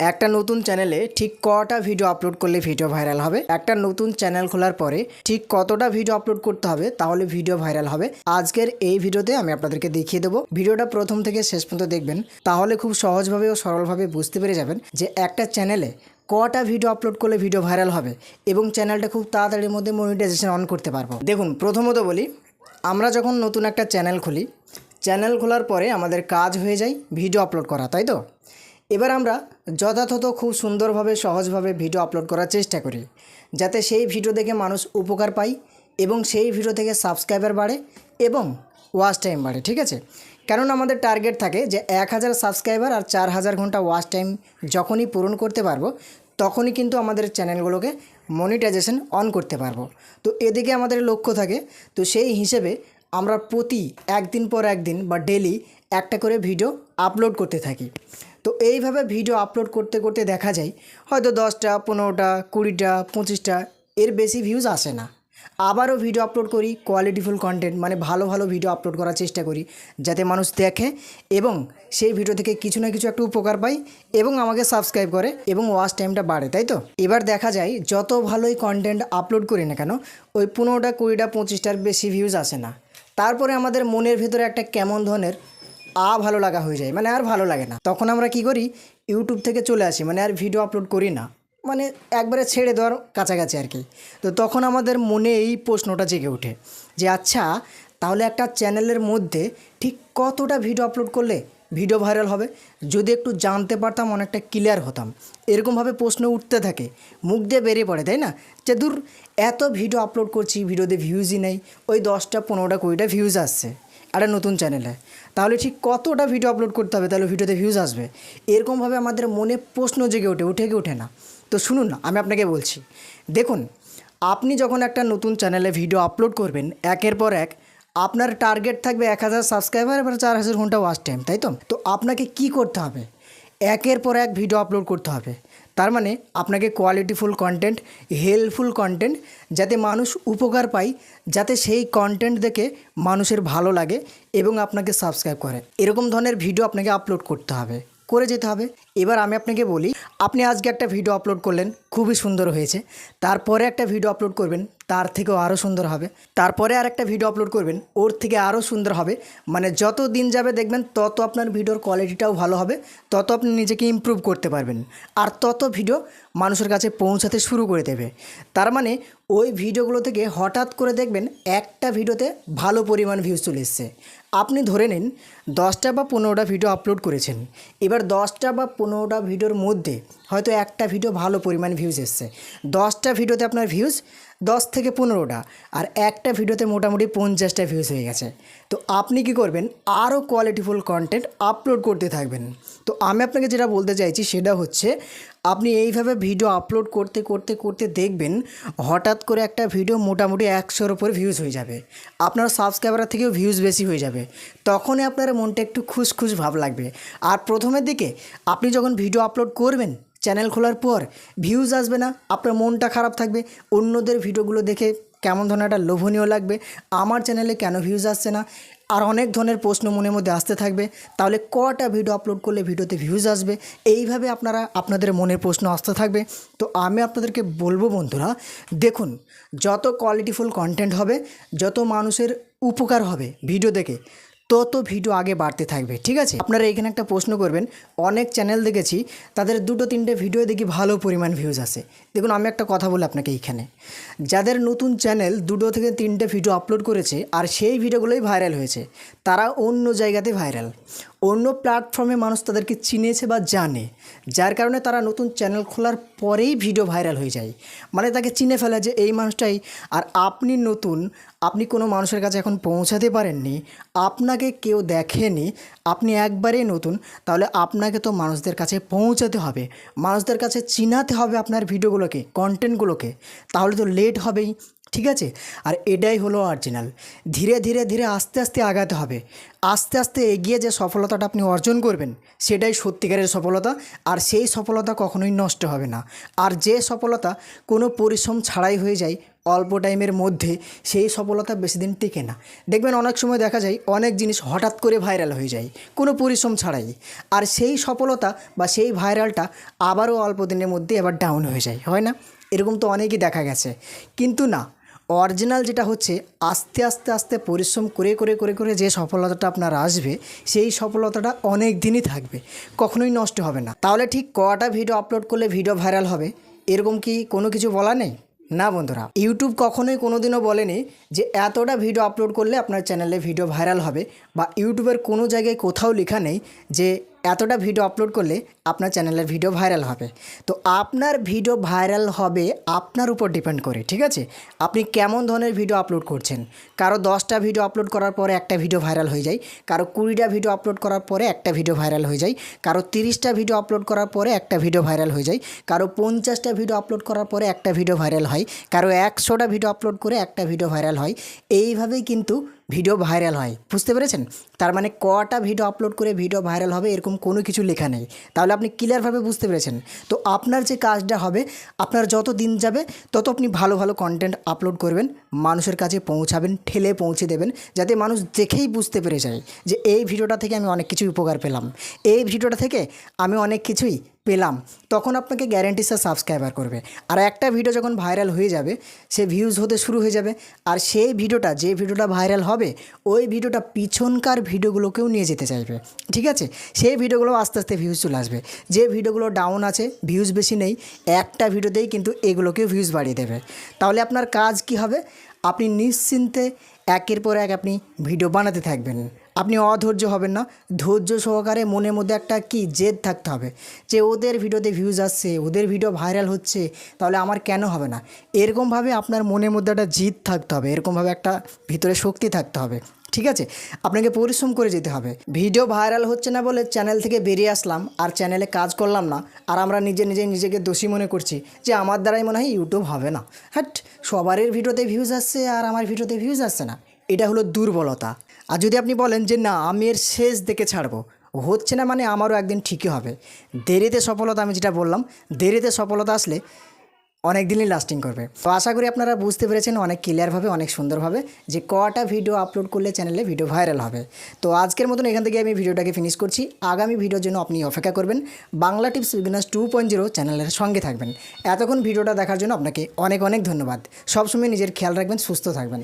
একটা নতুন চ্যানেলে ঠিক কটা ভিডিও আপলোড করলে ভিডিও ভাইরাল হবে? একটা নতুন চ্যানেল খোলার পরে ঠিক কতটা ভিডিও আপলোড করতে হবে তাহলে ভিডিও ভাইরাল হবে? আজকের এই ভিডিওতে আমি আপনাদেরকে দেখিয়ে দেবো। ভিডিওটা প্রথম থেকে শেষ পর্যন্ত দেখবেন। তাহলে খুব সহজভাবে ও সরলভাবে বুঝতে পেরে যাবেন যে একটা চ্যানেলে কটা ভিডিও আপলোড করলে ভিডিও ভাইরাল হবে এবং চ্যানেলটা খুব তাড়াতাড়ির মধ্যে মনিটাইজেশন অন করতে পারব। দেখুন, প্রথমত বলি, আমরা যখন নতুন একটা চ্যানেল খুলি, চ্যানেল খোলার পরে আমাদের কাজ হয়ে যায় ভিডিও আপলোড করা, তাই তো? এবার আমরা যথাযথ, খুব সুন্দরভাবে, সহজভাবে ভিডিও আপলোড করার চেষ্টা করি, যাতে সেই ভিডিও দেখে মানুষ উপকার পায় এবং সেই ভিডিও থেকে সাবস্ক্রাইবার বাড়ে এবং ওয়াচ টাইম বাড়ে, ঠিক আছে? কারণ আমাদের টার্গেট থাকে যে এক হাজার সাবস্ক্রাইবার আর চার হাজার ঘণ্টা ওয়াচ টাইম যখনই পূরণ করতে পারব, তখনই কিন্তু আমাদের চ্যানেলগুলোকে মনিটাইজেশন অন করতে পারব। তো এদিকে আমাদের লক্ষ্য থাকে, তো সেই হিসেবে আমরা প্রতি একদিন পর একদিন বা ডেলি একটা করে ভিডিও আপলোড করতে থাকি। তো এইভাবে ভিডিও আপলোড করতে করতে দেখা যায়, হয়তো দশটা, পনেরোটা, কুড়িটা, পঁচিশটা, এর বেশি ভিউজ আসে না। আবারও ভিডিও আপলোড করি কোয়ালিটিফুল কন্টেন্ট মানে ভালো ভালো ভিডিও আপলোড করার চেষ্টা করি, যাতে মানুষ দেখে এবং সেই ভিডিও থেকে কিছু না কিছু একটু উপকার পায় এবং আমাকে সাবস্ক্রাইব করে এবং ওয়াচ টাইমটা বাড়ে, তাই তো? এবার দেখা যায়, যত ভালোই কন্টেন্ট আপলোড করি না কেন, ওই পনেরোটা, কুড়িটা, পঁচিশটার বেশি ভিউজ আসে না। তারপরে আমাদের মনের ভেতরে একটা কেমন ধরনের আ ভালো লাগা হয়ে যায় মানে আর ভালো লাগে না। তখন আমরা কি করি ইউটিউব থেকে চলে আসি মানে আর ভিডিও আপলোড করি না। মানে একবারে ছেড়ে দেওয়ার কাছাকাছি আর কি। তো তখন আমাদের মনে এই প্রশ্নটা জেগে ওঠে যে আচ্ছা তাহলে একটা চ্যানেলের মধ্যে ঠিক কতটা ভিডিও আপলোড করলে ভিডিও ভাইরাল হবে? যদি একটু জানতে পারতাম, অনেকটা ক্লিয়ার হতাম। এরকমভাবে প্রশ্ন উঠতে থাকে, মুখ দিয়ে বেরিয়ে পড়ে, তাই না? যে, দূর, এত ভিডিও আপলোড করছি ভিডিওতে ভিউজই নেই, ওই দশটা, পনেরোটা, কুড়িটা ভিউজ আসছে। একটা নতুন চ্যানেলে তাহলে ঠিক কতটা ভিডিও আপলোড করতে হবে, তাহলে ভিডিওতে ভিউজ আসবে। এরকমভাবে আমাদের মনে প্রশ্ন জেগে ওঠে, উঠে ওঠে না। তো শুনুন না, আমি আপনাকে বলছি। দেখুন, আপনি যখন একটা নতুন চ্যানেলে ভিডিও আপলোড করবেন, একের পর এক আপনার টার্গেট থাকবে এক হাজার সাবস্ক্রাইবার এবার চার হাজার ঘণ্টা ওয়াচ টাইম তাই তো? তো আপনাকে কি করতে হবে? একের পর এক ভিডিও আপলোড করতে হবে। তার মানে আপনাকে কোয়ালিটিফুল কন্টেন্ট হেল্পফুল কন্টেন্ট যাতে মানুষ উপকার পায়, যাতে সেই কন্টেন্ট দেখে মানুষের ভালো লাগে এবং আপনাকে সাবস্ক্রাইব করে। এরকম ধরনের ভিডিও আপনাকে আপলোড করতে হবে, করে যেতে হবে। এবার আমি আপনাকে বলি, আপনি আজকে একটা ভিডিও আপলোড করলেন, খুবই সুন্দর হয়েছে। তারপরে একটা ভিডিও আপলোড করবেন তার থেকেও আরও সুন্দর হবে। তারপরে আর একটা ভিডিও আপলোড করবেন, ওর থেকে আরও সুন্দর হবে। মানে যত দিন যাবে দেখবেন, তত আপনার ভিডিওর কোয়ালিটিটাও ভালো হবে, তত আপনি নিজেকে ইমপ্রুভ করতে পারবেন। আর তত ভিডিও মানুষের কাছে পৌঁছাতে শুরু করে দেবে। তার মানে ওই ভিডিওগুলো থেকে হঠাৎ করে দেখবেন, একটা ভিডিওতে ভালো পরিমাণ ভিউজ চলে এসছে। আপনি ধরে নিন, দশটা বা পনেরোটা ভিডিও আপলোড করেছেন। এবার দশটা বা পনেরোটা ভিডিওর মধ্যে হয়তো একটা ভিডিও ভালো পরিমাণ ভিউজ এসছে। দশটা ভিডিওতে আপনার ভিউজ দশ থেকে পনেরোটা আর একটা ভিডিওতে মোটামুটি পঞ্চাশটা ভিউজ হয়ে গেছে। তো আপনি কি করবেন? আরও কোয়ালিটিফুল কন্টেন্ট আপলোড করতে থাকবেন। তো আমি আপনাকে যেটা বলতে চাইছি সেটা হচ্ছে, আপনি এইভাবে ভিডিও আপলোড করতে করতে করতে দেখবেন, হঠাৎ করে একটা ভিডিও মোটামুটি একশোর উপরে ভিউজ হয়ে যাবে। আপনার সাবস্ক্রাইবার থেকেও ভিউজ বেশি হয়ে যাবে। তখনই আপনার মনটা একটু খুশ খুশ ভাব লাগবে। আর প্রথমের দিকে আপনি যখন ভিডিও আপলোড করবেন চ্যানেল খোলার পর ভিউজ আসবে না, আপনার মনটা খারাপ থাকবে। অন্যদের ভিডিওগুলো দেখে কেমন ধরনের একটা লোভনীয় লাগবে। আমার চ্যানেলে কেন ভিউজ আসছে না? আর অনেক ধরনের প্রশ্ন মনের মধ্যে আসতে থাকবে। তাহলে কটা ভিডিও আপলোড করলে ভিডিওতে ভিউজ আসবে? এইভাবে আপনারা, আপনাদের মনের প্রশ্ন আসতে থাকবে। তো আমি আপনাদেরকে বলব বন্ধুরা, দেখুন, যত কোয়ালিটিফুল কন্টেন্ট হবে, যত মানুষের উপকার হবে ভিডিও দেখে তত ভিডিও আগে বাড়তে থাকবে, ঠিক আছে? আপনারা এখানে একটা প্রশ্ন করবেন, অনেক চ্যানেল দেখেছি, তাদের দুটো তিনটে ভিডিও দেখি ভালো পরিমাণ ভিউজ আসে। দেখুন, আমি একটা কথা বলি আপনাকে এইখানে। যাদের নতুন চ্যানেল দুটো থেকে তিনটে ভিডিও আপলোড করেছে, আর সেই ভিডিওগুলোই ভাইরাল হয়েছে, তারা অন্য জায়গাতে ভাইরাল অন্য প্ল্যাটফর্মে মানুষ তাদেরকে চিনেছে বা জানে। যার কারণে তারা নতুন চ্যানেল খোলার পরেই ভিডিও ভাইরাল হয়ে যায়। মানে তাকে চিনে ফেলে যে এই মানুষটাই, আর আপনি নতুন, আপনি কোনো মানুষের কাছে এখন পৌঁছাতে পারেননি, আপনাকে কেউ দেখেনি, আপনি একবারেই নতুন, তাহলে আপনাকে তো মানুষদের কাছে পৌঁছাতে হবে। মানুষদের কাছে চিনাতে হবে আপনার ভিডিওগুলোকে কন্টেন্টগুলোকে তাহলে তো লেট হবেই। ঠিক আছে? আর এটাই হলো অরিজিনাল ধীরে ধীরে ধীরে আস্তে আস্তে আগাতে হবে। আস্তে আস্তে এগিয়ে যে সফলতাটা আপনি অর্জন করবেন, সেটাই সত্যিকারের সফলতা, আর সেই সফলতা কখনোই নষ্ট হবে না। আর যে সফলতা কোনো পরিশ্রম ছাড়াই হয়ে যায়, অল্প টাইমের মধ্যে, সেই সফলতা বেশি দিন টিকে না। দেখবেন অনেক সময় দেখা যায়, অনেক জিনিস হঠাৎ করে ভাইরাল হয়ে যায়, কোনো পরিশ্রম ছাড়াই। আর সেই সফলতা বা সেই ভাইরালটা আবারও অল্প দিনের মধ্যে আবার ডাউন হয়ে যায়, হয় না? এরকম তো অনেকই দেখা গেছে। কিন্তু না অরিজিনাল যেটা হচ্ছে, আস্তে আস্তে আস্তে পরিশ্রম করে করে করে করে যে সফলতাটা আপনার আসবে, সেই সফলতাটা অনেক দিনই থাকবে। কখনোই নষ্ট হবে না। তাহলে ঠিক কটা ভিডিও আপলোড করলে ভিডিও ভাইরাল হবে? এরকম কি কোনো কিছু বলা নেই? না বন্ধুরা। ইউটিউব কখনোই কোনোদিনও বলেনি যে এতটা ভিডিও আপলোড করলে আপনার চ্যানেলে ভিডিও ভাইরাল হবে বা ইউটিউবের কোনো জায়গায় কোথাও লেখা নেই যে এতটা ভিডিও আপলোড করলে আপনার চ্যানেলের ভিডিও ভাইরাল হবে। তো আপনার ভিডিও ভাইরাল হবে আপনার উপর ডিপেন্ড করে, ঠিক আছে? আপনি কেমন ধরনের ভিডিও আপলোড করছেন? কারও দশটা ভিডিও আপলোড করার পরে একটা ভিডিও ভাইরাল হয়ে যায়, কারও কুড়িটা ভিডিও আপলোড করার পরে একটা ভিডিও ভাইরাল হয়ে যায়, কারও তিরিশটা ভিডিও আপলোড করার পরে একটা ভিডিও ভাইরাল হয়ে যায়, কারও পঞ্চাশটা ভিডিও আপলোড করার পরে একটা ভিডিও ভাইরাল হয়, কারও একশোটা ভিডিও আপলোড করে একটা ভিডিও ভাইরাল হয়। এইভাবেই কিন্তু ভিডিও ভাইরাল হয়। বুঝতে পেরেছেন? তার মানে কটা ভিডিও আপলোড করে ভিডিও ভাইরাল হবে এরকম কোনো কিছু লেখা নেই। তাহলে আপনি ক্লিয়ারভাবে বুঝতে পেরেছেন। তো আপনার যে কাজটা হবে, আপনার যত দিন যাবে, তত আপনি ভালো ভালো কন্টেন্ট আপলোড করবেন, মানুষের কাছে পৌঁছাবেন, ঠেলে পৌঁছে দেবেন, যাতে মানুষ দেখেই বুঝতে পেরে যায় যে এই ভিডিওটা থেকে আমি অনেক কিছুই উপকার পেলাম। এই ভিডিওটা থেকে আমি অনেক কিছুই পেলাম, তখন আপনাকে গ্যারেন্টি স্যার সাবস্ক্রাইবার করবে। আর একটা ভিডিও যখন ভাইরাল হয়ে যাবে, সে ভিউজ হতে শুরু হয়ে যাবে। আর সেই ভিডিওটা যে ভিডিওটা ভাইরাল হবে, ওই ভিডিওটা পিছনকার ভিডিওগুলোকেও নিয়ে যেতে চাইবে। ঠিক আছে? সেই ভিডিওগুলো আস্তে আস্তে ভিউজ চলে আসবে। যে ভিডিওগুলো ডাউন আছে ভিউজ বেশি নেই, একটা ভিডিওতেই কিন্তু এগুলোকেও ভিউজ বাড়িয়ে দেবে। তাহলে আপনার কাজ কি হবে? আপনি নিশ্চিন্তে একের পর এক আপনি ভিডিও বানাতে থাকবেন। আপনি অধৈর্য হবেন না। ধৈর্য সহকারে মনের মধ্যে একটা কি জেদ থাকতে হবে যে ওদের ভিডিওতে ভিউজ আসছে, ওদের ভিডিও ভাইরাল হচ্ছে, তাহলে আমার কেন হবে না? এরকমভাবে আপনার মনের মধ্যে একটা জিদ থাকতে হবে, এরকমভাবে একটা ভিতরে শক্তি থাকতে হবে, ঠিক আছে? আপনাকে পরিশ্রম করে যেতে হবে। ভিডিও ভাইরাল হচ্ছে না বলে চ্যানেল থেকে বেরিয়ে আসলাম, আর চ্যানেলে কাজ করলাম না, আর আমরা নিজে নিজে নিজেকে দোষী মনে করছি যে আমার দ্বারাই মনে হয় ইউটিউব হবে না। হ্যাট সবারের ভিডিওতে ভিউজ আসছে আর আমার ভিডিওতে ভিউজ আসছে না। এটা হলো দুর্বলতা। আর যদি আপনি বলেন যে না, আমি এর শেষ দেখে ছাড়বো, হচ্ছে না মানে আমারও একদিন ঠিকই হবে। দেরিতে সফলতা, আমি যেটা বললাম, দেরিতে সফলতা আসলে অনেক দিনই লাস্টিং করবে। তো আশা করি আপনারা বুঝতে পেরেছেন, অনেক ক্লিয়ারভাবে অনেক সুন্দরভাবে যে কটা ভিডিও আপলোড করলে চ্যানেলে ভিডিও ভাইরাল হবে। তো আজকের মতন এখান থেকে আমি ভিডিওটাকে ফিনিশ করছি। আগামী ভিডিওর জন্য আপনি অপেক্ষা করবেন। বাংলা টিপস বিগনাস টু পয়েন্ট জিরো চ্যানেলের সঙ্গে থাকবেন। এতক্ষণ ভিডিওটা দেখার জন্য আপনাকে অনেক অনেক ধন্যবাদ। সবসময় নিজের খেয়াল রাখবেন, সুস্থ থাকবেন।